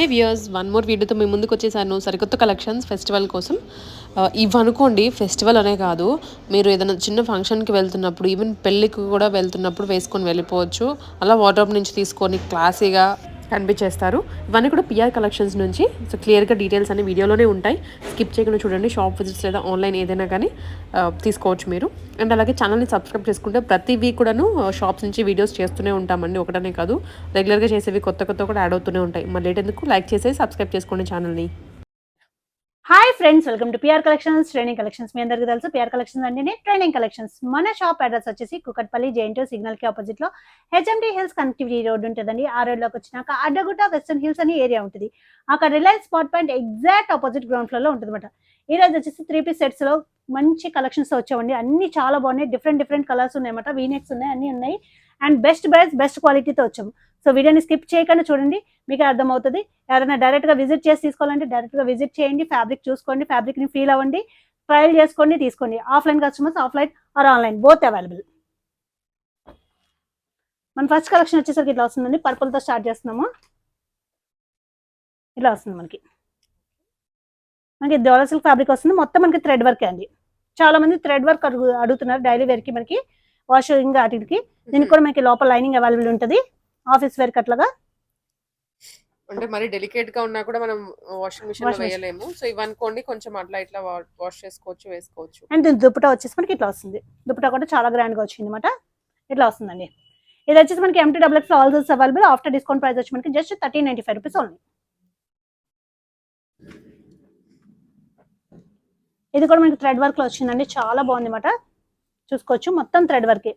హే viewers one more వీడియోతో మీ ముందుకు వచ్చేసాను. సరికొత్త కలెక్షన్స్ ఫెస్టివల్ కోసం. Uh, ఇవనుకోండి ఫెస్టివల్ అనే కాదు. మీరు ఏదైనా చిన్న ఫంక్షన్కి వెళ్తున్నప్పుడు ఈవెన్ పెళ్ళికి కూడా వెళ్తున్నప్పుడు వేసుకొని వెళ్ళిపోవచ్చు. అలా వాటర్ నుంచి తీసుకొని క్లాసీగా కనిపించేస్తారు. ఇవన్నీ కూడా పిఆర్ కలెక్షన్స్ నుంచి. సో క్లియర్గా డీటెయిల్స్ అన్ని వీడియోలోనే ఉంటాయి. స్కిప్ చేయకుండా చూడండి. షాప్ విజిట్స్ లేదా ఆన్లైన్ ఏదైనా కానీ తీసుకోవచ్చు మీరు. అండ్ అలాగే ఛానల్ని సబ్స్క్రైబ్ చేసుకుంటే ప్రతి వీక్ కూడాను షాప్స్ నుంచి వీడియోస్ చేస్తూనే ఉంటామండి. ఒకటనే కాదు. రెగ్యులర్గా చేసేవి కొత్త కొత్త కూడా యాడ్ అవుతూనే ఉంటాయి. మరి లేట్ ఎందుకు? లైక్ చేసేసి సబ్స్క్రైబ్ చేసుకోండి ఛానల్ని hi friends welcome to PR collections training collections మీ అందరికీ తెలుసు పిఆర్ కలెక్షన్స్ అంటేనే ట్రైనింగ్ కలెక్షన్స్ మన షాప్ అడ్రస్ వచ్చేసి కుకట్పల్లి జేఎన్టీ సిగ్నల్కి ఆపోజిట్లో హెచ్ఎండి హిల్స్ కనెక్టివిటీ రోడ్ ఉంటుందండి. ఆ రోడ్లోకి వచ్చినాక అడ్డగుట్ట వెస్టర్న్ హిల్స్ అని ఏరియా ఉంటుంది. అక్కడ Reliance spot point exact opposite ground ఫ్లోర్లో ఉంటుంది అనమాట ఈ రోజు వచ్చేసి త్రీ పీస్ సెట్స్లో మంచి కలెక్షన్స్ వచ్చేవండి. అన్ని చాలా బాగున్నాయి. డిఫరెంట్ డిఫరెంట్ కలర్స్ ఉన్నాయన్నమాట. వీనెక్స్ ఉన్నాయి అన్ని ఉన్నాయి. అండ్ బెస్ట్ ప్రైస్ బెస్ట్ క్వాలిటీతో వచ్చాము. సో వీడియోని స్కిప్ చేయకుండా చూడండి. మీకు అర్థమవుతుంది. ఎవరైనా డైరెక్ట్గా విజిట్ చేసి తీసుకోవాలంటే డైరెక్ట్గా విజిట్ చేయండి. ఫ్యాబ్రిక్ చూసుకోండి. ఫ్యాబ్రిక్ని ఫీల్ అవ్వండి. ట్రయల్ చేసుకోండి తీసుకోండి. Offline customers offline or online both available మన ఫస్ట్ కలెక్షన్ వచ్చేసరికి ఇట్లా వస్తుందండి. పర్పుల్తో స్టార్ట్ చేస్తున్నాము. ఇలా వస్తుంది మనకి. మనకి డోలా సిల్క్ ఫ్యాబ్రిక్ వస్తుంది. మొత్తం మనకి థ్రెడ్ వర్క్ అండి. చాలా మంది థ్రెడ్ వర్క్ అడుగుతున్నారు డైలీ వేర్కి మనకి వాషింగ్ వాటికి. దీనికి కూడా మనకి లోపల లైనింగ్ అవైలబుల్ ఉంటుంది. ఆఫీస్ వేర్ అట్లాగా. అంటే మరి డెలికేట్గా ఉన్నా కూడా మనం వాషింగ్ మిషన్లో. వేయలేము. సో ఇవి అనుకోండి కొంచెం అట్లా ఇట్లా వాష్ చేసుకోవచ్చు వేసుకోవచ్చు. అండ్ దీని దుప్పటా వచ్చేసి మనకి ఇట్లా వస్తుంది. దుప్పటా కూడా చాలా గ్రాండ్గా వచ్చింది అనమాట ఇట్లా వస్తుందండి. ఇది వచ్చేసి మనకి M to double X L this available after discount price వచ్చి మనకి just thirteen ninety five rupees only ఇది కూడా మనకి థ్రెడ్ వర్క్లో వచ్చిందండి. చాలా బాగుంది అనమాట చూసుకోవచ్చు. మొత్తం థ్రెడ్ వర్క్.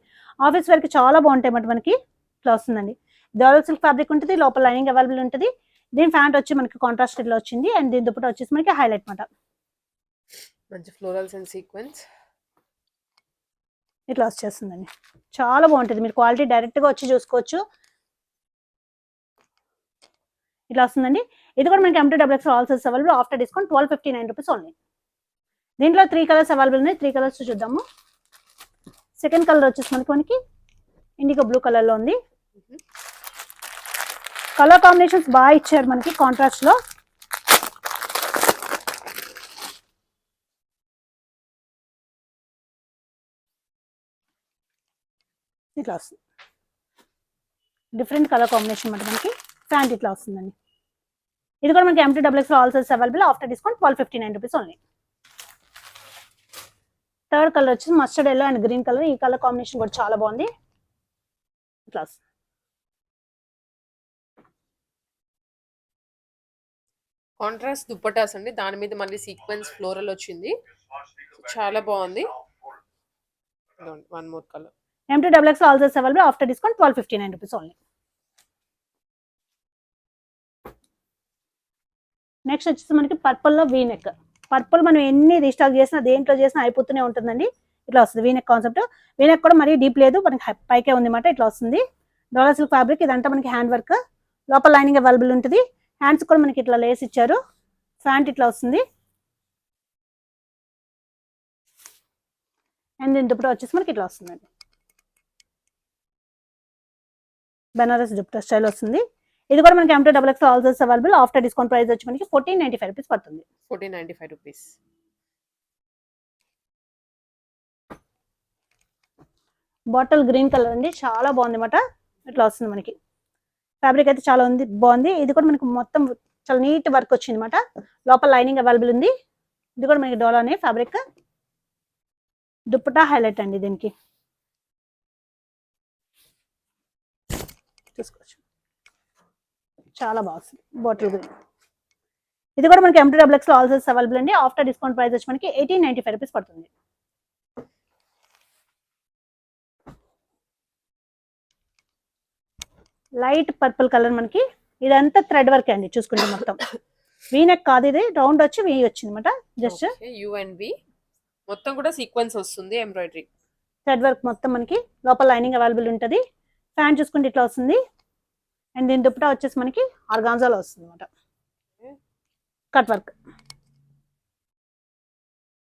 ఆఫీస్ వర్క్ చాలా బాగుంటాయి అన్నమాట మనకి. ఇట్లా వస్తుందండి. డోరల్ సిల్క్ ఫ్యాబ్రిక్ ఉంటుంది. లోపల లైనింగ్ అవైలబుల్ ఉంటుంది. దీని ఫ్యాంట్ వచ్చి మనకి కాంట్రాస్ట్లో వచ్చింది. అండ్ దీని దుప్పటా వచ్చేసి మనకి హైలైట్ అనమాట మంచి ఫ్లోరల్స్ అండ్ సీక్వెన్స్. ఇట్లా వచ్చేస్తుందండి. చాలా బాగుంటుంది. మీరు క్వాలిటీ డైరెక్ట్గా వచ్చి చూసుకోవచ్చు. ఇట్లా వస్తుందండి. ఇది కూడా మనకి M to double X L size available after discount twelve fifty nine rupees only దీంట్లో త్రీ కలర్స్ అవైలబుల్ ఉన్నాయి. త్రీ కలర్స్ చూద్దాము. సెకండ్ కలర్ వచ్చేసి మనకి మనకి ఇండిగో బ్లూ కలర్లో ఉంది. కలర్ కాంబినేషన్స్ బాగా ఇచ్చారు మనకి కాంట్రాస్ట్లో. ఇట్లా వస్తుంది. డిఫరెంట్ కలర్ కాంబినేషన్ అనమాట మనకి. ఫ్యాంట్ ఇట్లా వస్తుందండి. ఇది కూడా మనకి M to double X L size available after discount twelve fifty nine rupees only third colour వచ్చేసి mustard yellow and green colour ఈ కలర్ కాంబినేషన్ కూడా చాలా బాగుంది. వస్తుంది కాంట్రాస్ట్ దుప్పటాస్ అండి. దాని మీద మళ్ళీ సీక్వెన్స్ ఫ్లోరల్ వచ్చింది. చాలా బాగుంది. One more colour M to double X L size available after discount twelve fifty nine rupees only next వచ్చేసి మనకి పర్పుల్లో వీనెక్ పర్పుల్ మనం ఎన్ని రీస్టాక్ చేసినా దేంట్లో చేసినా అయిపోతూనే ఉంటుందండి. ఇట్లా వస్తుంది వీనెక్ కాన్సెప్ట్. వీనెక్ కూడా మరీ డీప్ లేదు మనకి పైకే ఉంది అనమాట ఇట్లా వస్తుంది. డోలా సిల్క్ ఫ్యాబ్రిక్ ఇదంతా మనకి హ్యాండ్ వర్క్. లోపల లైనింగ్ అవైలబుల్ ఉంటుంది. హ్యాండ్స్ కూడా మనకి ఇట్లా లేస్ ఇచ్చారు. ఫ్యాంట్ ఇట్లా వస్తుంది. అండ్ దీని దుప్పట వచ్చేసి మనకి ఇట్లా వస్తుందండి. బెనారస్ దుప్పట స్టైల్ వస్తుంది. ఇది కూడా మనకి M to double X L size available after discount price వచ్చి మనకి ఫోర్టీన్ నైన్టీ ఫైవ్ రూపీస్ పడుతుంది. Fourteen ninety five rupees bottle green colour అండి. చాలా బాగుంది అనమాట ఇట్లా వస్తుంది మనకి. ఫ్యాబ్రిక్ అయితే చాలా ఉంది బాగుంది. ఇది కూడా మనకి మొత్తం చాలా నీట్ వర్క్ వచ్చింది అనమాట లోపల లైనింగ్ అవైలబుల్ ఉంది. ఇది కూడా మనకి డోలానే ఫ్యాబ్రిక్ దుప్పటా హైలైట్ అండి దీనికి చూసుకోవచ్చు చాలా బాగుంది. Bottle green. ఇది కూడా మనకి M to double X L size available అండి. ఆఫ్టర్ డిస్కౌంట్ ప్రైస్ వచ్చి మనకి ఎయిటీన్ నైన్టీ ఫైవ్ రూపీస్ పడుతుంది. లైట్ పర్పుల్ కలర్ మనకి. ఇదంతా థ్రెడ్ వర్క్ అండి చూసుకుంటే మొత్తం. వీనెక్ కాదు ఇది. రౌండ్ వచ్చి వీ వచ్చింది అనమాట జస్ట్ యూ అండ్ బి మొత్తం కూడా సీక్వెన్స్ వస్తుంది ఎంబ్రాయిడరీ థ్రెడ్ వర్క్ మొత్తం మనకి. లోపల లైనింగ్ అవైలబుల్ ఉంటుంది. ఫ్యాన్ చూసుకుంటే ఇట్లా వస్తుంది. అండ్ దీని దుప్పటా వచ్చేసి మనకి ఆర్గాన్జాలో వస్తుంది అనమాట కట్ వర్క్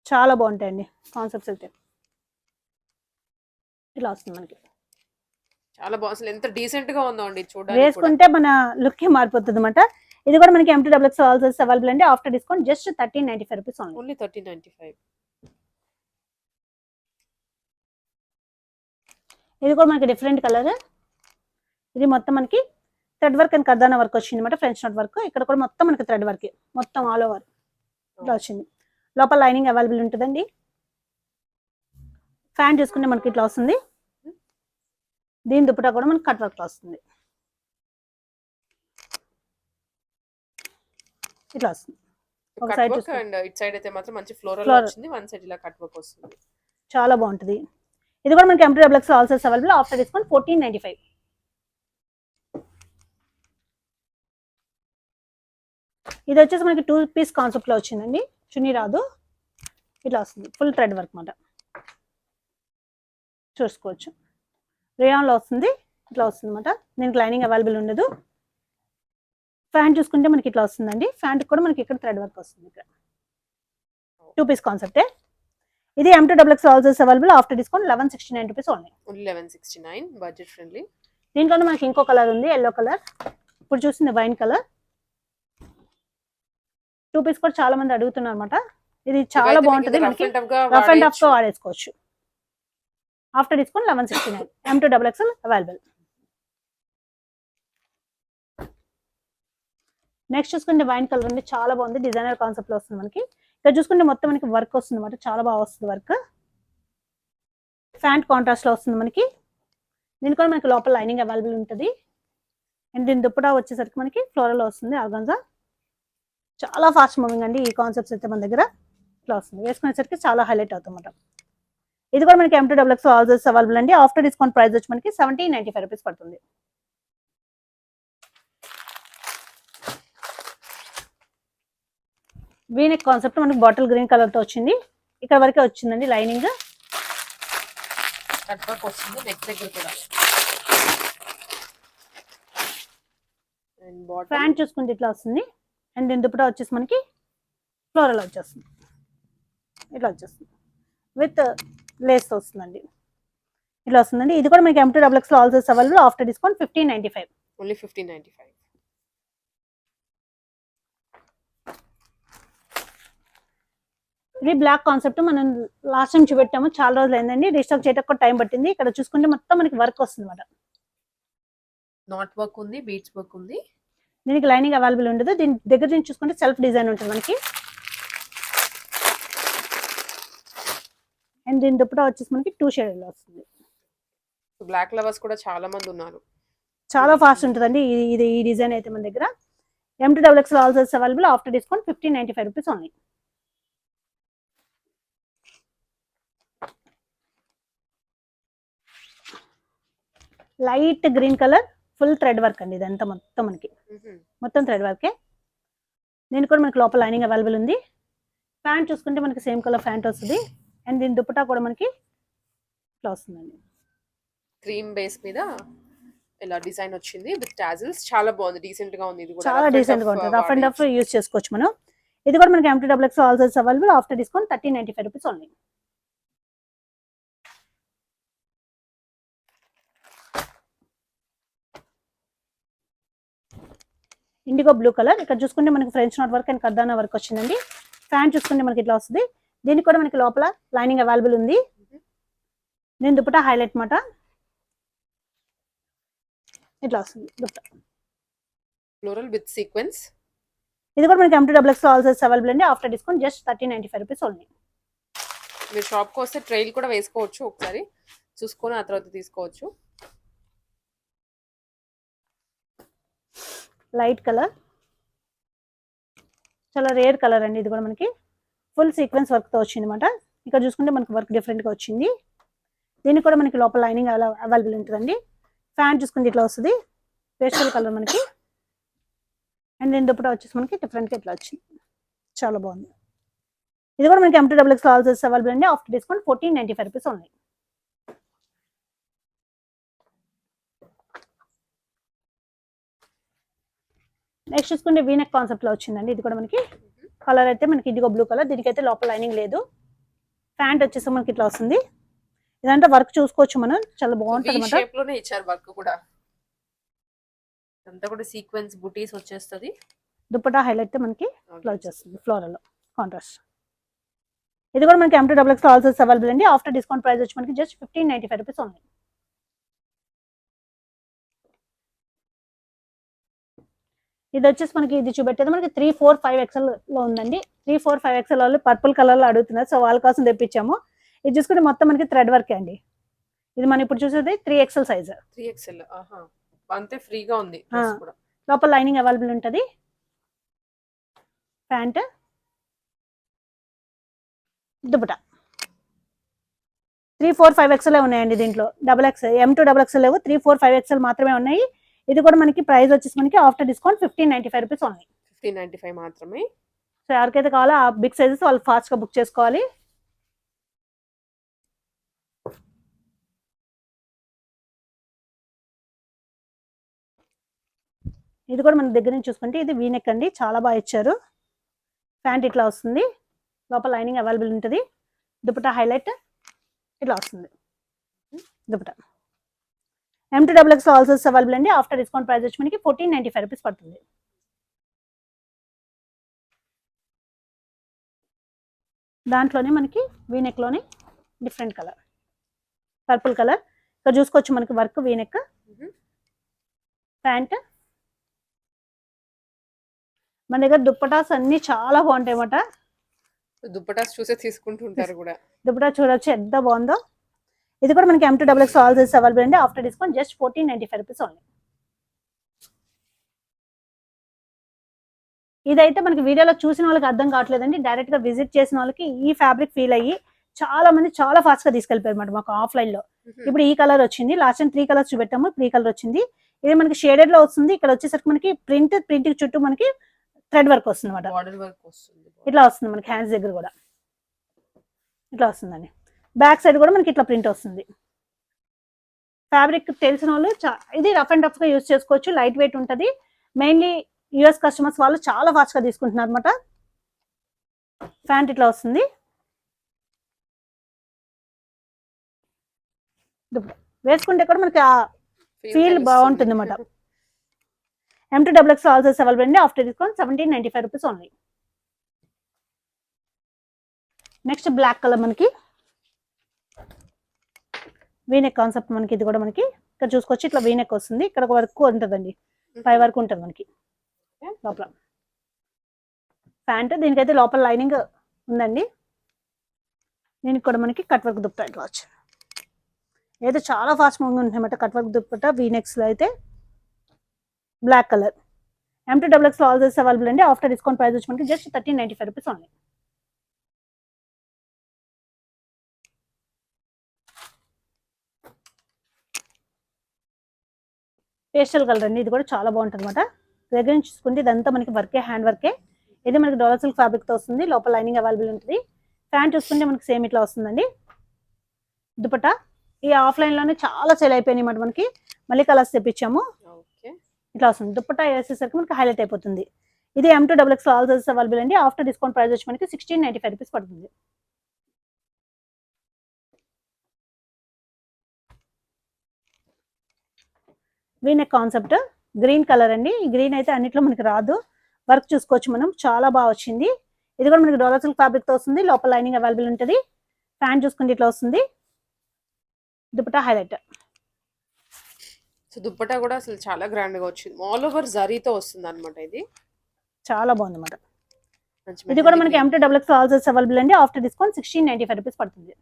చాలా బాగుంటాయండి కాన్సెప్ట్స్ అయితే. ఇలా వస్తుంది మనకి. చాలా బాగుంది. ఎంత డీసెంట్గా ఉందో అండి కూడా. వేసుకుంటే మన లుక్ మారిపోతుంది అనమాట ఇది కూడా మనకి M to double X L available అండి. After discount just thirteen ninety five rupees only only thirty ninety five ఇది కూడా మనకి డిఫరెంట్ కలర్ ఇది మొత్తం మనకి థ్రెడ్ వర్క్ అండ్ కర్దానా వర్క్ వచ్చింది అనమాట ఫ్రెంచ్ నోట్ వర్క్. ఇక్కడ కూడా మొత్తం మనకి థ్రెడ్ వర్క్ మొత్తం ఆల్ ఓవర్ ఇట్లా వచ్చింది. లోపల లైనింగ్ అవైలబుల్ ఉంటుందండి. ఫ్యాన్ చూసుకుంటే మనకి ఇట్లా వస్తుంది. దీని దుప్పటా కూడా మనకి కట్ వర్క్ వస్తుంది. ఇట్లా వస్తుంది. ఒక చూసుకో. అండ్ ఇట్ సైడ్ అయితే మాత్రం మంచి ఫ్లోరల్ Floral. వచ్చింది. వన్ సైడ్ ఇలా కట్ వర్క్ వస్తుంది. చాలా బాగుంటుంది. ఇది కూడా మనకి M to double X L size available after discount fourteen ninety five ఇది వచ్చేసి మనకి టూ పీస్ కాన్సెప్ట్లో వచ్చిందండి. చున్నీ రాదు. ఇట్లా వస్తుంది. ఫుల్ థ్రెడ్ వర్క్ మాట చూసుకోవచ్చు. రేయాన్లో వస్తుంది. ఇట్లా వస్తుంది అనమాట దీనికి లైనింగ్ అవైలబుల్ ఉండదు. ఫ్యాంట్ చూసుకుంటే మనకి ఇట్లా వస్తుందండి. ఫ్యాంట్ కూడా మనకి ఇక్కడ థ్రెడ్ వర్క్ వస్తుంది ఇక్కడ. టూ పీస్ కాన్సెప్టే ఇది M to double X ఆల్సోస్ available after discount eleven sixty nine rupees only eleven sixty nine budget friendly దీంట్లోనే మనకి ఇంకో కలర్ ఉంది. ఎల్లో కలర్ ఇప్పుడు చూసింది వైన్ కలర్ టూ పీస్ కూడా చాలా మంది అడుగుతున్నారు అనమాట ఇది చాలా బాగుంటుంది మనకి. రఫ్ అండ్ టఫ్గా వాడేసుకోవచ్చు. After discount eleven sixty nine. M to double XL available next చూసుకుంటే వైన్ కలర్ ఉంది. చాలా బాగుంది. డిజైనర్ కాన్సెప్ట్లో వస్తుంది మనకి. ఇక్కడ చూసుకుంటే మొత్తం మనకి వర్క్ వస్తుంది అనమాట చాలా బాగా వస్తుంది వర్క్ ఫ్యాంట్ కాంట్రాస్ట్లో వస్తుంది మనకి. దీని కూడా మనకి లోపల లైనింగ్ అవైలబుల్ ఉంటుంది. అండ్ దీని దుప్పటా వచ్చేసరికి మనకి ఫ్లోరల్ వస్తుంది. ఆర్గంజా చాలా ఫాస్ట్ మూవింగ్ అండి ఈ కాన్సెప్ట్స్ అయితే మన దగ్గర. ఇట్లా వస్తుంది వేసుకునేసరికి చాలా హైలైట్ అవుతుంది ఇది కూడా మనకి M to double X all sizes available అండి. ఆఫ్టర్ డిస్కౌంట్ ప్రైస్ వచ్చి మనకి సెవెంటీన్ నైన్టీ ఫైవ్ రూపీస్ పడుతుంది వీనెక్ కాన్సెప్ట్ మనకి బాటిల్ గ్రీన్ కలర్తో వచ్చింది. ఇక్కడ వరకే వచ్చిందండి లైనింగ్ వస్తుంది నెక్ దగ్గర కూడా. ఫ్యాంట్ చూసుకుంటే ఇట్లా వస్తుంది. అండ్ దీని దుప్పటా వచ్చేసి మనకి ఫ్లోరల్ వచ్చేస్తుంది. ఇట్లా వచ్చేస్తుంది. విత్ లేస్ వస్తుందండి. ఇట్లా వస్తుందండి. ఇది కూడా మనకి M to double X all sizes available after discount fifteen ninety five only fifteen ninety five ఇది బ్లాక్ కాన్సెప్ట్ మనం లాస్ట్ టైం చూపెట్టాము. చాలా రోజులు అయిందండి. రీస్టాక్ కూడా టైం పట్టింది. ఇక్కడ చూసుకుంటే మొత్తం మనకి వర్క్ వస్తుంది అనమాట నాట్ వర్క్ ఉంది బీట్స్ వర్క్ ఉంది. దీనికి లైనింగ్ అవైలబుల్ ఉండదు. దీని దగ్గర నుంచి చూసుకుంటే సెల్ఫ్ డిజైన్ ఉంటుంది మనకి. అండ్ దీని దుప్పటా వచ్చేసి మనకి టూ షేడ్లో వస్తుంది. బ్లాక్ లవర్స్ కూడా చాలా మంది ఉన్నారు. చాలా ఫాస్ట్ ఉంటుందండి. ఇది ఇది ఈ డిజైన్ అయితే మన దగ్గర. M to double X all sizes available. After discount fifteen ninety five rupees only light green colour full thread work అండి ఇదంతా మొత్తం మనకి. మొత్తం థ్రెడ్ వర్కే. దీని కూడా మనకి లోపల లైనింగ్ అవైలబుల్ ఉంది. ప్యాంట్ చూసుకుంటే మనకి సేమ్ కలర్ ప్యాంట్ వస్తుంది. అండ్ దీని దుప్పటా కూడా మనకి ఇట్లా వస్తుందండి. క్రీమ్ బేస్ మీద ఇలా డిజైన్ వచ్చింది విత్ టాజిల్స్. చాలా బాగుంది. డీసెంట్గా ఉంది. ఇది కూడా చాలా డీసెంట్గా ఉంటుంది. రఫ్ అండ్ రఫ్ వాడేయచ్చు. యూస్ చేసుకోవచ్చు మనం. ఇది కూడా మనకి M to double X available after discount thirty ninety five rupees only indigo blue colour. ఇక్కడ చూసుకుంటే మనకి French knot work and కర్దానా work వచ్చిందండి. ఫ్యాన్ చూసుకుంటే మనకి ఇట్లా వస్తుంది. దీనికి కూడా మనకి లోపల లైనింగ్ అవైలబుల్ ఉంది. దీని దుప్పట హైలైట్ మాట. ఇట్లా వస్తుంది దుప్పట ఫ్లోరల్ విత్ సీక్వెన్స్ ఇది కూడా మనకి M to double X all sizes available అండి. After discount just thirty ninety five rupees only మీరు షాప్కి వస్తే ట్రైల్ కూడా వేసుకోవచ్చు ఒకసారి. చూసుకొని ఆ తర్వాత తీసుకోవచ్చు. Light colour. చాలా రేర్ కలర్ అండి ఇది కూడా మనకి. ఫుల్ సీక్వెన్స్ వర్క్తో వచ్చింది అనమాట ఇక్కడ చూసుకుంటే మనకి వర్క్ డిఫరెంట్గా వచ్చింది. దీనికి కూడా మనకి లోపల లైనింగ్ అవైలబుల్ ఉంటుందండి. ఫ్యాన్ చూసుకుంటే ఇట్లా వస్తుంది. పేస్టల్ కలర్ మనకి. అండ్ దీని దుప్పట వచ్చేసి మనకి డిఫరెంట్గా ఇట్లా వచ్చింది. చాలా బాగుంది. ఇది కూడా మనకి M to double X all sizes available అండి. After discount fourteen ninety five rupees ఉన్నాయి నెక్స్ట్ చూసుకుంటే వీనెక్ కాన్సెప్ట్లో వచ్చిందండి. ఇది కూడా మనకి కలర్ అయితే మనకి ఇదిగో బ్లూ కలర్ దీనికైతే లోపల లైనింగ్ లేదు. ప్యాంట్ వచ్చేసి మనకి ఇట్లా వస్తుంది. ఇదంతా వర్క్ చూసుకోవచ్చు మనం. చాలా బాగుంటుంది అనమాట ఇచ్చారు వర్క్ కూడా. అంతా కూడా సీక్వెన్స్ బుటీస్ వచ్చేస్తది. దుప్పటా హైలైట్ మనకి ఇట్లా వచ్చేస్తుంది. ఫ్లోరల్ కాంట్రాస్ట్ ఇది కూడా మనకి M to double X also available అండి. ఆఫ్టర్ డిస్కౌంట్ ప్రైస్ వచ్చి మనకి just fifteen ninety five rupees ఉంది ఇది వచ్చేసి మనకి ఇది చూపెట్టేది మనకి త్రీ ఫోర్ ఫైవ్ ఎక్స్ఎల్లో ఉందండి. త్రీ ఫోర్ ఫైవ్ ఎక్స్ఎల్ వాళ్ళు పర్పుల్ కలర్లో అడుగుతున్నారు. సో వాళ్ళ కోసం తెప్పించాము. ఇది చూసుకుంటే మొత్తం మనకి థ్రెడ్ వర్క్ అండి. ఇది మనం ఇప్పుడు చూసేది three XL size three XL ఆహా. అంతే ఫ్రీగా ఉంది లోపల లైనింగ్ అవైలబుల్ ఉంటుంది. Pant dupatta three four five XL ఉన్నాయండి దీంట్లో. Double X M to double XL లేవు. త్రీ ఫోర్ ఫైవ్ ఎక్స్ఎల్ మాత్రమే ఉన్నాయి. ఇది కూడా మనకి ప్రైస్ వచ్చేసి మనకి after discount fifteen ninety five rupees ఉన్నాయి ఫిఫ్టీన్ నైన్టీ ఫైవ్ మాత్రమే. సో ఎవరికైతే కావాలో ఆ బిగ్ సైజెస్ వాళ్ళు ఫాస్ట్గా బుక్ చేసుకోవాలి. ఇది కూడా మన దగ్గర నుంచి చూసుకుంటే ఇది వీనెక్ అండి. చాలా బాగా ఇచ్చారు. ప్యాంట్ ఇట్లా వస్తుంది. లోపల లైనింగ్ అవైలబుల్ ఉంటుంది. దుపట్టా హైలైట్ ఇట్లా వస్తుంది. M to double X also available అండి ఆఫ్టర్ డిస్కౌంట్ ప్రైస్ వచ్చి మనకి ఫోర్టీన్ నైంటీ ఫైవ్ రూపీస్ పడుతుంది. దాంట్లోనే మనకి వీనెక్లోనే డిఫరెంట్ కలర్ పర్పుల్ కలర్ ఇక్కడ చూసుకోవచ్చు మనకి వర్క్ వీనెక్. ప్యాంట్ మన దగ్గర దుప్పటాస్ అన్ని చాలా బాగుంటాయి అన్నమాట దుప్పటాస్ చూసే తీసుకుంటుంటారు కూడా. దుప్పటా చూడొచ్చు ఎంత బాగుందో. ఇది కూడా మనకి M to double X all size available అండి. After discount just fourteen ninety five rupees only ఇదైతే మనకి వీడియోలో చూసిన వాళ్ళకి అర్థం కావట్లేదండి. డైరెక్ట్గా విజిట్ చేసిన వాళ్ళకి ఈ ఫ్యాబ్రిక్ ఫీల్ అయ్యి చాలా మంది చాలా ఫాస్ట్గా తీసుకెళ్ళిపోయారు అనమాట మాకు ఆఫ్లైన్లో. ఇప్పుడు ఈ కలర్ వచ్చింది. లాస్ట్ టైం త్రీ కలర్స్ చూపెట్టాము. త్రీ కలర్ వచ్చింది. ఇది మనకి షేడెడ్లో వస్తుంది. ఇక్కడ వచ్చేసరికి మనకి ప్రింట్ ప్రింట్ చుట్టూ మనకి థ్రెడ్ వర్క్ వస్తుంది అనమాట బార్డర్ వర్క్ వస్తుంది. ఇట్లా వస్తుంది మనకి హ్యాండ్స్ దగ్గర కూడా. ఇట్లా వస్తుందండి. బ్యాక్ సైడ్ కూడా మనకి ఇట్లా ప్రింట్ వస్తుంది. ఫ్యాబ్రిక్ తెలిసిన వాళ్ళు చా- ఇది రఫ్ అండ్ రఫ్గా యూస్ చేసుకోవచ్చు లైట్ వెయిట్ ఉంటుంది. మెయిన్లీ యుఎస్ కస్టమర్స్ వాళ్ళు చాలా ఫాస్ట్గా తీసుకుంటున్నారు అనమాట ప్యాంట్ ఇట్లా వస్తుంది. వేసుకుంటే కూడా మనకి ఆ Feel బాగుంటుంది అన్నమాట. M to double X also available అండి after discount seventeen ninety five rupees only next black colour మనకి. వీనెక్ కాన్సెప్ట్ మనకి ఇది కూడా మనకి. ఇక్కడ చూసుకోవచ్చు ఇట్లా వీనెక్ వస్తుంది. ఇక్కడ ఒక వర్క్ ఉంటుందండి. పై వరకు ఉంటుంది మనకి. లోపల. ప్యాంట్ దీనికైతే లోపల లైనింగ్ ఉందండి. దీనికి కూడా మనకి కట్ వర్క్ దుప్పట ఇట్లా వచ్చి అయితే చాలా ఫాస్ట్ మూవింగ్ ఉంటుందన్నమాట. కట్ వర్క్ దుప్పట వీనెక్స్లో అయితే. Black colour M to double X all this available అండి. ఆఫ్టర్ డిస్కౌంట్ ప్రైస్ వచ్చి మనకి just thirteen ninety five rupees only pastel colour అండి. ఇది కూడా చాలా బాగుంటుంది అనమాట దగ్గర నుంచి చూసుకుంటే ఇదంతా మనకి వర్కే హ్యాండ్ వర్కే ఇది మనకి డోలా సిల్క్ ఫ్యాబ్రిక్తో వస్తుంది. లోపల లైనింగ్ అవైలబుల్ ఉంటుంది. ప్యాంట్ చూసుకుంటే మనకి సేమ్ ఇట్లా వస్తుందండి. దుపట్టా. ఈ ఆఫ్లైన్లోనే చాలా సేల్ అయిపోయినాయి అన్నమాట మనకి. మళ్ళీ కలర్స్ తెప్పించాము. ఇట్లా వస్తుంది. దుపట్టా వేసేసరికి మనకి హైలైట్ అయిపోతుంది. ఇది M to double X all sizes available అండి. ఆఫ్టర్ డిస్కౌంట్ ప్రైస్ వచ్చి మనకి సిక్స్టీన్ నైన్టీ ఫైవ్ రూపీస్ పడుతుంది. V neck concept. Green colour అండి. గ్రీన్ అయితే అన్నిట్లో మనకి రాదు. వర్క్ చూసుకోవచ్చు మనం. చాలా బాగా వచ్చింది. ఇది కూడా మనకి డోలా సిల్క్ ఫ్యాబ్రిక్తో వస్తుంది. లోపల లైనింగ్ అవైలబుల్ ఉంటుంది. ప్యాంట్ చూసుకుంటే ఇట్లా వస్తుంది. దుపట్టా హైలైట్ సో దుప్పటా కూడా అసలు చాలా గ్రాండ్గా వచ్చింది. ఆల్ ఓవర్ జరీతో వస్తుంది అనమాట ఇది. చాలా బాగుంది అన్నమాట ఇది కూడా మనకి. M to double X all size available అండి. After discount sixteen ninety five rupees పడుతుంది.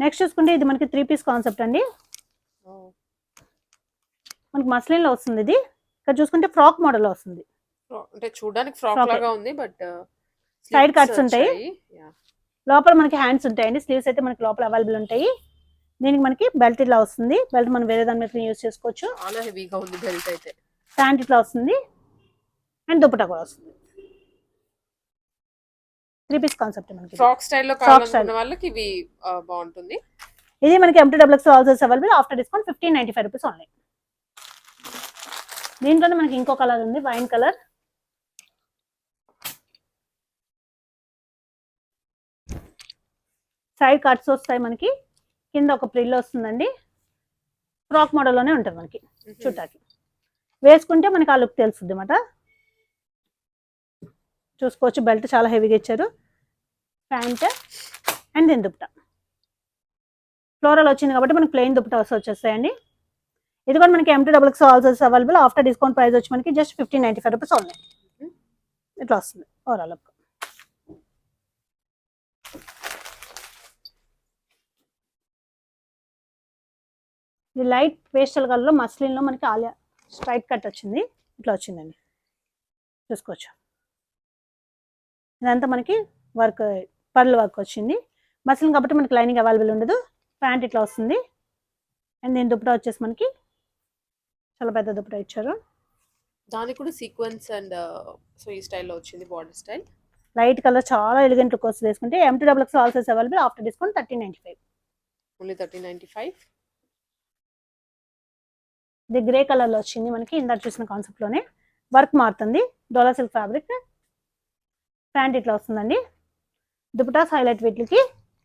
నెక్స్ట్ చూసుకుంటే ఇది మనకి త్రీ పీస్ కాన్సెప్ట్ అండి. మనకి మస్లిన్లో వస్తుంది ఇది. ఇక్కడ చూసుకుంటే ఫ్రాక్ మోడల్లో వస్తుంది. ఫ్రా- అంటే చూడడానికి ఫ్రాక్ Frock. ఏ. లాగా ఉంది బట్ Side cuts ఉంటాయి. లోపల మనకి హ్యాండ్స్ ఉంటాయండి. స్లీవ్స్ అయితే మనకి లోపల అవైలబుల్ ఉంటాయి. దీనికి మనకి బెల్ట్ ఇట్లా వస్తుంది. బెల్ట్ మనం వేరే దాని మీద యూస్ చేసుకోవచ్చు. చాలా హెవీగా ఉంది బెల్ట్ అయితే. ప్యాంట్ ఇట్లా వస్తుంది. అండ్ దుపట్టా కూడా వస్తుంది. త్రీ పీస్ కాన్సెప్ట్ మనకి. ఫ్రాక్ స్టైల్లో కావాలనుకున్న. వాళ్ళకి ఇవి బాగుంటుంది. ఇది మనకి M to double X also available. After discount fifteen ninety five rupees only దీంట్లోనే మనకి ఇంకో కలర్ ఉంది వైన్ కలర్. సైడ్ కట్స్ వస్తాయి మనకి. కింద ఒక ప్రిల్ వస్తుందండి. ఫ్రాక్ మోడల్లోనే ఉంటుంది మనకి చుట్టాకి వేసుకుంటే మనకి ఆ లుక్ తెలుస్తుంది అనమాట చూసుకోవచ్చు. బెల్ట్ చాలా హెవీగా ఇచ్చారు. ప్యాంట్ అండ్ దీని దుప్పట. ఫ్లోరల్ వచ్చింది కాబట్టి మనకి ప్లెయిన్ దుప్పటాస్ వచ్చేస్తాయండి. ఇది కూడా మనకి M to double X all sizes available after discount price వచ్చి మనకి just fifteen ninety five rupees ఉన్నాయి ఇట్లా వస్తుంది. ఓవరాల్ లుక్ ఇది లైట్ పేస్టల్ కలర్లో మస్లిన్లో మనకి ఆలియా స్ట్రైట్ కట్ వచ్చింది. ఇట్లా వచ్చిందండి. చూసుకోవచ్చు. ఇదంతా మనకి వర్క్ పర్ల్ వర్క్ వచ్చింది. మస్లిన్ కాబట్టి మనకి లైనింగ్ అవైలబుల్ ఉండదు. ప్యాంట్ ఇట్లా వస్తుంది. అండ్ దీని దుప్పటా వచ్చేసి మనకి చాలా పెద్ద దుప్పటా ఇచ్చారు. దానికి కూడా సీక్వెన్స్ అండ్ సో ఈ స్టైల్లో వచ్చింది బార్డర్ స్టైల్. లైట్ కలర్ చాలా ఎలిగెంట్ లుక్ వస్తుంది వేసుకుంటే. M to double X all sizes available after discount thirteen ninety five only thirty ninety five ఇది గ్రే కలర్లో వచ్చింది మనకి. ఇందాక చూసిన కాన్సెప్ట్లోనే వర్క్ మారుతుంది. డోలా సిల్క్ ఫ్యాబ్రిక్ ప్యాంట్ ఇట్లా వస్తుందండి. దుపటాస్ హైలైట్ వీటికి.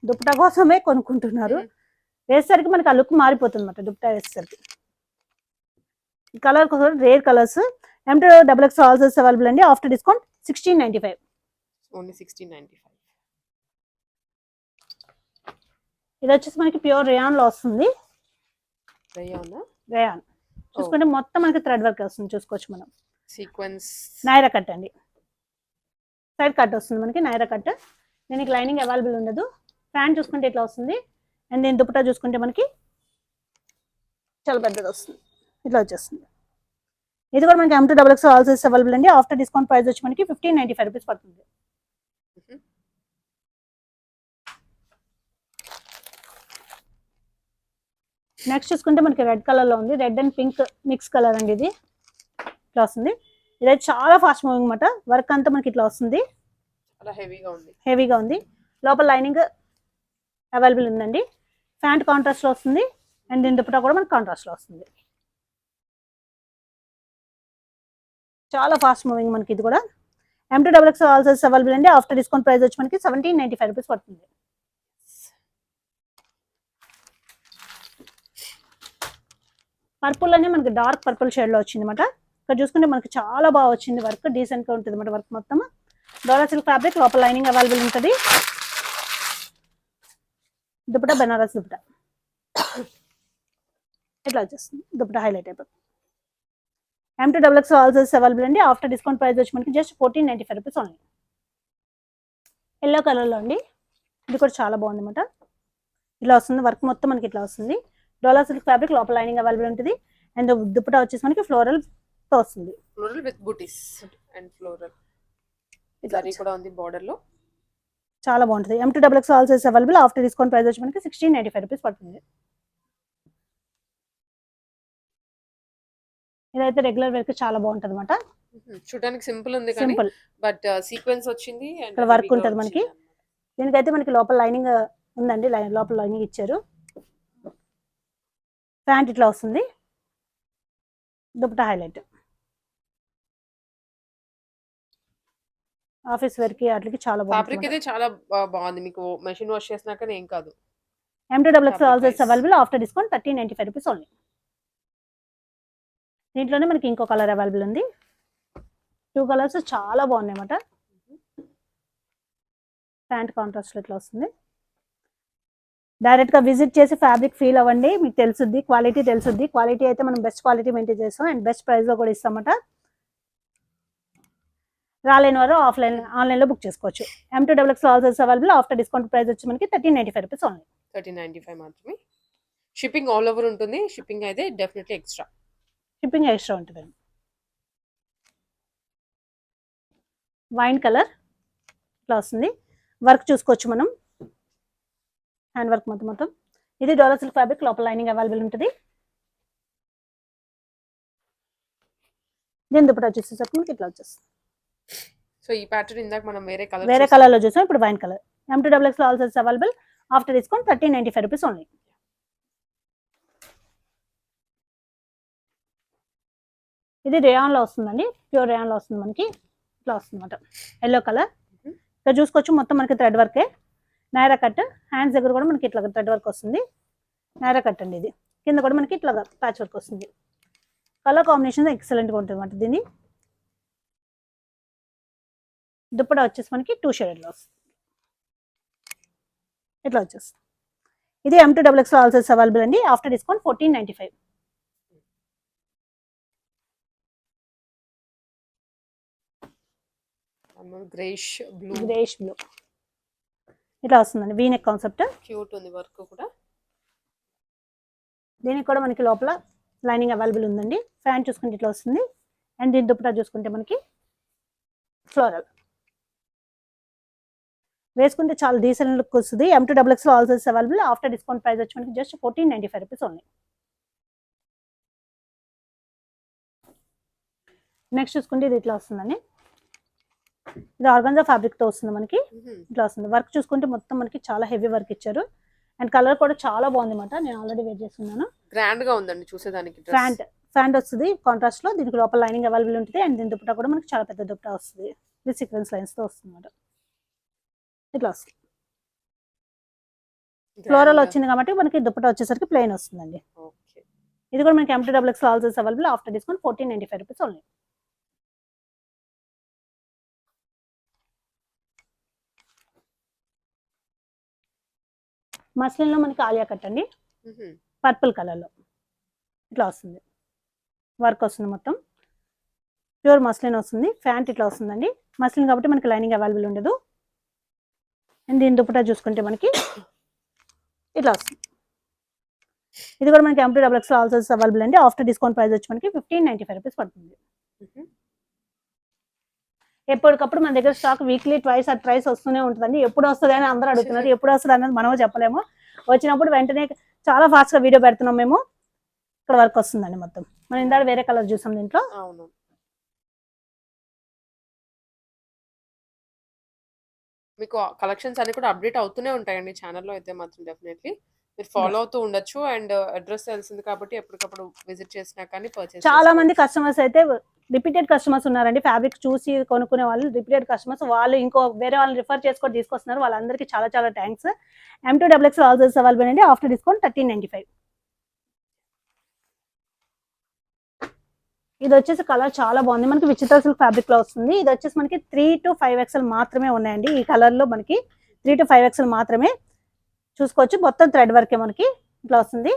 దుపటా కోసమే కొనుక్కుంటున్నారు. Mm. వేసేసరికి మనకి ఆ లుక్ మారిపోతుంది అనమాట దుపటా వేసేసరికి. కలర్ కోసం rare colours. M to double X all sizes available అండి. After discount sixteen ninety five. Only sixteen ninety five. ఇది వచ్చేసి మనకి ప్యూర్ రేయాన్లో వస్తుంది. రయానా? రేయాన్. చూసుకుంటే మొత్తం మనకి థ్రెడ్ వర్క్ వస్తుంది. చూసుకోవచ్చు మనం. సీక్వెన్స్. నైరా కట్ అండి సైడ్ కట్ వస్తుంది మనకి నైరా కట్. దీనికి లైనింగ్ అవైలబుల్ ఉండదు. ప్యాంట్ చూసుకుంటే ఇట్లా వస్తుంది. అండ్ దీని దుపట్టా చూసుకుంటే మనకి చాలా పెద్దది వస్తుంది. ఇట్లా వచ్చేస్తుంది. ఇది కూడా మనకి M to double X all sizes available అండి. ఆఫ్టర్ డిస్కౌంట్ ప్రైస్ వచ్చి మనకి ఫిఫ్టీన్ నైంటీ ఫైవ్ రూపీస్ పడుతుంది. నెక్స్ట్ చూసుకుంటే మనకి రెడ్ కలర్లో ఉంది. Red and pink mix colour అండి ఇది. ఇట్లా వస్తుంది. ఇదైతే చాలా ఫాస్ట్ మూవింగ్ అనమాట వర్క్ అంతా మనకి ఇట్లా వస్తుంది. హెవీగా ఉంది. హెవీగా ఉంది. లోపల లైనింగ్ అవైలబుల్ ఉందండి. ప్యాంట్ కాంట్రాస్ట్లో వస్తుంది. అండ్ దీని దుపట్టా కూడా మనకి కాంట్రాస్ట్లో వస్తుంది. చాలా ఫాస్ట్ మూవింగ్ మనకి ఇది కూడా. M to double X all sizes available అండి. ఆఫ్టర్ డిస్కౌంట్ ప్రైస్ వచ్చి మనకి సెవెంటీన్ నైంటీ ఫైవ్ రూపీస్ పడుతుంది. పర్పుల్ అనే మనకి డార్క్ పర్పుల్ షేడ్లో వచ్చింది అనమాట ఇక్కడ చూసుకుంటే మనకి చాలా బాగా వచ్చింది వర్క్ డీసెంట్గా ఉంటుంది అన్నమాట వర్క్ మొత్తం డోలా సిల్క్ ఫ్యాబ్రిక్ లోపల లైనింగ్ అవైలబుల్ ఉంటుంది. దుపట బెనారస్ దుపట. ఇట్లా వచ్చేస్తుంది. దుపట హైలైట్ అయిపోతుంది. M to double X all sizes available అండి. ఆఫ్టర్ డిస్కౌంట్ ప్రైస్ వచ్చి మనకి just fourteen ninety five rupees only yellow కలర్లో అండి. ఇది కూడా చాలా బాగుంది అనమాట ఇలా వస్తుంది. వర్క్ మొత్తం మనకి ఇట్లా వస్తుంది. డోలా సిల్క్ ఫ్యాబ్రిక్ లోపల లైనింగ్ అవైలబుల్ ఉంటుంది. అండ్ దుప్పట వచ్చేసి మనకి ఫ్లోరల్ వస్తుంది. Floral with booties and floral zari కూడా ఉంది బార్డర్లో. చాలా బాగుంటుంది. M to double X all sizes available after discount price వచ్చి మనకి సిక్స్టీన్ నైంటీ ఫైవ్ రూపీస్ పడుతుంది. ఇదైతే రెగ్యులర్ వేర్ చాలా బాగుంటుంది అనమాట చూడడానికి సింపుల్ ఉంది కానీ సింపుల్ బట్ సీక్వెన్స్ వచ్చింది ఇక్కడ గా ఉంటది మనకి. దీనికైతే మనకి లోపల లైనింగ్ ఉందండి. లై- లోపల లైనింగ్ ఇచ్చారు. ప్యాంట్ ఇట్లా వస్తుంది. దుపట్టా హైలైట్ ఆఫీస్ వేర్కి వాటికి చాలా ఫ్యాబ్రిక్ అయితే చాలా బాగుంది. మీకు మెషిన్ వాష్ చేసినాక ఏం కాదు. M to double X also. Available after discount thirteen ninety five rupees only దీంట్లోనే మనకి ఇంకో కలర్ అవైలబుల్ ఉంది. టూ కలర్స్ చాలా బాగున్నాయి అన్నమాట. ప్యాంట్ కాంట్రాస్ట్ ఇట్లా వస్తుంది. డైరెక్ట్గా విజిట్ చేసి ఫ్యాబ్రిక్ ఫీల్ అవ్వండి. మీకు తెలుసుద్ది క్వాలిటీ తెలుసుద్ది. క్వాలిటీ అయితే మనం బెస్ట్ క్వాలిటీ మెయింటైన్ చేస్తాం. అండ్ బెస్ట్ ప్రైస్లో కూడా ఇస్తామట రాలేని వారు ఆఫ్లైన్ ఆన్లైన్లో బుక్ చేసుకోవచ్చు. M to double X all sizes available after discount price వచ్చి మనకి thirteen ninety five rupees only thirteen ninety five మాత్రమే. షిప్పింగ్ ఆల్ ఓవర్ ఉంటుంది. షిప్పింగ్ అయితే డెఫినెట్లీ ఎక్స్ట్రా షిప్పింగ్ ఎక్స్ట్రా ఉంటుందండి వైన్ కలర్ ఇట్లా వస్తుంది. వర్క్ చూసుకోవచ్చు మనం. హ్యాండ్ వర్క్ మొత్తం మొత్తం. ఇది డోలా సిల్క్ ఫ్యాబ్రిక్ లోపల లైనింగ్ అవైలబుల్ ఉంటుంది. దీని దుప్పటి వచ్చేసేసరికి మనకి ఇట్లా వచ్చేస్తుంది. సో ఈ ప్యాటర్న్ ఇందాక మనం వేరే కలర్ వేరే కలర్లో చూసాం ఇప్పుడు wine colour M to double X also available after discount thirteen ninety five rupees only ఇది రేయాన్లో వస్తుందండి. ప్యూర్ రేయాన్లో వస్తుంది మనకి. ఇట్లా వస్తుంది అనమాట ఎల్లో కలర్ ఇక్కడ చూసుకోవచ్చు మొత్తం మనకి థ్రెడ్ వర్కే నైరా కట్ హ్యాండ్స్ దగ్గర కూడా మనకి ఇట్లా థ్రెడ్ వర్క్ వస్తుంది. నైరా కట్ అండి ఇది. కింద కూడా మనకి ఇట్లా ప్యాచ్ వర్క్ వస్తుంది. కలర్ కాంబినేషన్ ఎక్సలెంట్గా ఉంటుంది అనమాట దీన్ని దుప్పట వచ్చేసి మనకి టూ షేడెడ్లో వస్తుంది ఇట్లా వచ్చేస్తుంది? ఇది M to double X also available అండి. After discount fourteen ninety five greyish blue greyish blue ఇట్లా వస్తుందండి? వీ నెక్ కాన్సెప్ట్ క్యూట్ ఉంది వర్క్ కూడా. దీనికి కూడా మనకి లోపల లైనింగ్ అవైలబుల్ ఉందండి. ఫ్యాన్ చూసుకుంటే ఇట్లా వస్తుంది? అండ్ దీని దుప్పటా చూసుకుంటే మనకి ఫ్లోరల్ వేసుకుంటే చాలా డీసెంట్ లుక్ వస్తుంది. M to double X also available after discount price వచ్చి మనకి just fourteen ninety five rupees only next చూసుకుంటే ఇది ఇట్లా వస్తుందండి. ఇది ఆర్గంజా ఫ్యాబ్రిక్తో వస్తుంది మనకి. ఇట్లా వస్తుంది. వర్క్ చూసుకుంటే మొత్తం మనకి చాలా హెవీ వర్క్ ఇచ్చారు. అండ్ కలర్ కూడా చాలా బాగుంది అనమాట నేను ఆల్రెడీ వేర్ చేస్తున్నాను. గ్రాండ్గా ఉందండి చూసేదానికి. ఫ్యాంట్ ఫ్యాంట్ వస్తుంది. కాంట్రాస్ట్లో దీనికి లోపల లైనింగ్ అవైలబుల్ ఉంటుంది. అండ్ దీని దుప్పటా కూడా మనకి చాలా పెద్ద దుప్పటా వస్తుంది. విత్ సీక్వెన్స్ లైన్స్తో వస్తుంది ఇట్లా వస్తుంది. ఫ్లోరల్. వచ్చింది కాబట్టి మనకి దుప్పటా వచ్చేసరికి ప్లెయిన్ వస్తుందండి. ఇది కూడా మనకి M to double X all sizes available after discount fourteen ninety five rupees only మస్లిన్లో మనకి ఆలియా కట్ అండి. పర్పుల్ కలర్లో ఇట్లా వస్తుంది. వర్క్ వస్తుంది మొత్తం. ప్యూర్ మస్లిన్ వస్తుంది. ఫ్యాంట్ ఇట్లా వస్తుందండి. మస్లిన్ కాబట్టి మనకి లైనింగ్ అవైలబుల్ ఉండదు. అండ్ దీని దుప్పటా చూసుకుంటే మనకి ఇట్లా వస్తుంది. ఇది కూడా మనకి M to double X also available అండి. ఆఫ్టర్ డిస్కౌంట్ ప్రైస్ వచ్చి మనకి ఫిఫ్టీన్ నైంటీ ఫైవ్ రూపీస్ పడుతుంది. ఎప్పటికప్పుడు మన దగ్గర stock weekly twice at thrice వస్తూనే ఉంటుందండి. ఎప్పుడు వస్తుంది అని అందరూ అడుగుతున్నారు. ఎప్పుడు వస్తుంది అనేది మనము చెప్పలేము. వచ్చినప్పుడు వెంటనే చాలా ఫాస్ట్గా వీడియో పెడుతున్నాం మేము. ఇక్కడ వర్క్ వస్తుందండి మొత్తం. మనం ఇందాక వేరే కలర్ చూసాం దీంట్లో. అవును. మీకు కలెక్షన్స్ అన్ని కూడా అప్డేట్ అవుతూనే ఉంటాయండి ఛానల్లో అయితే మాత్రం డెఫినెట్లీ మీరు ఫాలో అవుతూ ఉండొచ్చు అండ్ అడ్రస్ తెలిసింది కాబట్టి ఎప్పటికప్పుడు విజిట్ చేసినా కానీ పర్చేస్ చాలా మంది కస్టమర్స్ అయితే రిపీటెడ్ కస్టమర్స్ ఉన్నారండి. ఫ్యాబ్రిక్ చూసి కొనుక్కునే వాళ్ళు రిపీటెడ్ కస్టమర్స్ వాళ్ళు ఇంకో వేరే వాళ్ళని రిఫర్ చేసుకొని తీసుకొస్తున్నారు. వాళ్ళందరికీ చాలా చాలా thanks M to double X all sizes available అండి. After discount thirteen ninety five ఇది వచ్చేసి కలర్ చాలా బాగుంది. మనకి విచిత్ర సిల్క్ ఫ్యాబ్రిక్లో వస్తుంది. ఇది వచ్చేసి మనకి త్రీ టు ఫైవ్ ఎక్స్ఎల్ మాత్రమే ఉన్నాయండి. ఈ కలర్లో మనకి త్రీ టు ఫైవ్ ఎక్స్ఎల్ మాత్రమే చూసుకోవచ్చు. మొత్తం థ్రెడ్ వర్కే మనకి ఇట్లా వస్తుంది.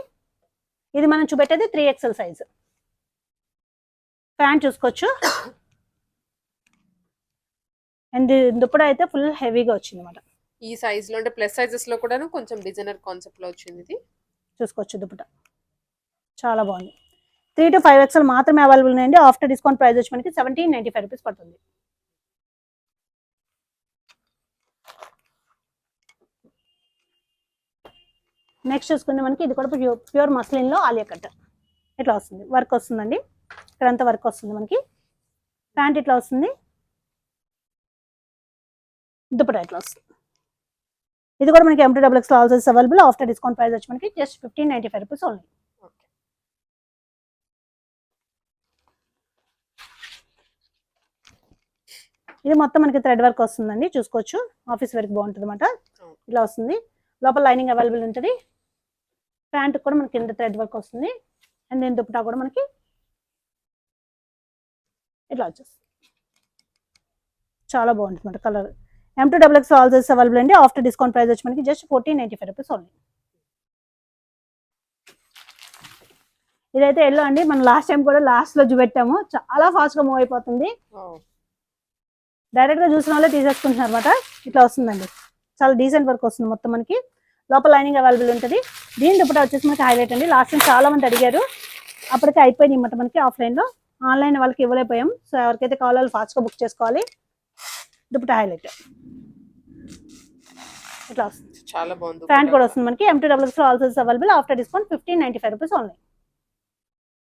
ఇది మనం చూపెట్టేది త్రీ ఎక్స్ఎల్ సైజ్ ప్యాంట్ చూసుకోవచ్చు. అండ్ దుప్పడ అయితే ఫుల్ హెవీగా వచ్చింది అనమాట ఈ సైజ్లో అంటే ప్లస్ సైజెస్లో కూడా కొంచెం డిజైనర్ కాన్సెప్ట్లో వచ్చింది ఇది. చూసుకోవచ్చు దుప్పట. చాలా బాగుంది. త్రీ టు ఫైవ్ ఎక్స్ఎల్ మాత్రమే అవైలబుల్ ఉన్నాయండి. ఆఫ్టర్ డిస్కౌంట్ ప్రైస్ వచ్చి మనకి సెవెంటీన్ నైన్టీ ఫైవ్ రూపీస్ పడుతుంది. నెక్స్ట్ చూసుకుంటే మనకి ఇది కూడా ప్యూర్ ప్యూర్ మస్లిన్లో ఆలియా కట్ ఇట్లా వస్తుంది. వర్క్ వస్తుందండి. ఇక్కడంతా వర్క్ వస్తుంది మనకి. ప్యాంట్ ఇట్లా వస్తుంది. దుప్పట ఇట్లా వస్తుంది. ఇది కూడా మనకి M to double X also available after discount price వచ్చి మనకి just fifteen ninety five rupees only. ఇది మొత్తం మనకి థ్రెడ్ వర్క్ వస్తుందండి చూసుకోవచ్చు. ఆఫీస్ వర్క్ బాగుంటుంది అనమాట ఇలా వస్తుంది. లోపల లైనింగ్ అవైలబుల్ ఉంటుంది. ప్యాంట్ కూడా మనకి కింద థ్రెడ్ వర్క్ వస్తుంది. అండ్ దీని దుప్పటా కూడా మనకి ఇట్లా వచ్చేస్తుంది. చాలా బాగుంటుంది అనమాట colour M to double X all sizes available అండి. ఆఫ్టర్ డిస్కౌంట్ ప్రైస్ వచ్చి మనకి just fourteen ninety five rupees only ఇదైతే ఎల్లో అండి. మనం లాస్ట్ టైం కూడా లాస్ట్లో చూపెట్టాము. చాలా ఫాస్ట్గా మూవ్ అయిపోతుంది. డైరెక్ట్గా చూసిన వాళ్ళే తీసేసుకుంటున్నారు అనమాట ఇట్లా వస్తుందండి. చాలా డీసెంట్ వర్క్ వస్తుంది మొత్తం మనకి. లోపల లైనింగ్ అవైలబుల్ ఉంటుంది. దీని దుప్పట వచ్చేసి మనకి హైలైట్ అండి. లాస్ట్ టైం చాలా మంది అడిగారు. అప్పటికే అయిపోయింది అనమాట మనకి ఆఫ్లైన్లో. ఆన్లైన్ వాళ్ళకి ఇవ్వలేకపోయాం. సో ఎవరికైతే కావాలో వాళ్ళు ఫాస్ట్గా బుక్ చేసుకోవాలి. దుప్పట హైలైట్ ఇట్లా వస్తుంది. చాలా బాగుంది ప్యాంట్ కూడా వస్తుంది మనకి. M to double also available after discount fifteen ninety five rupees only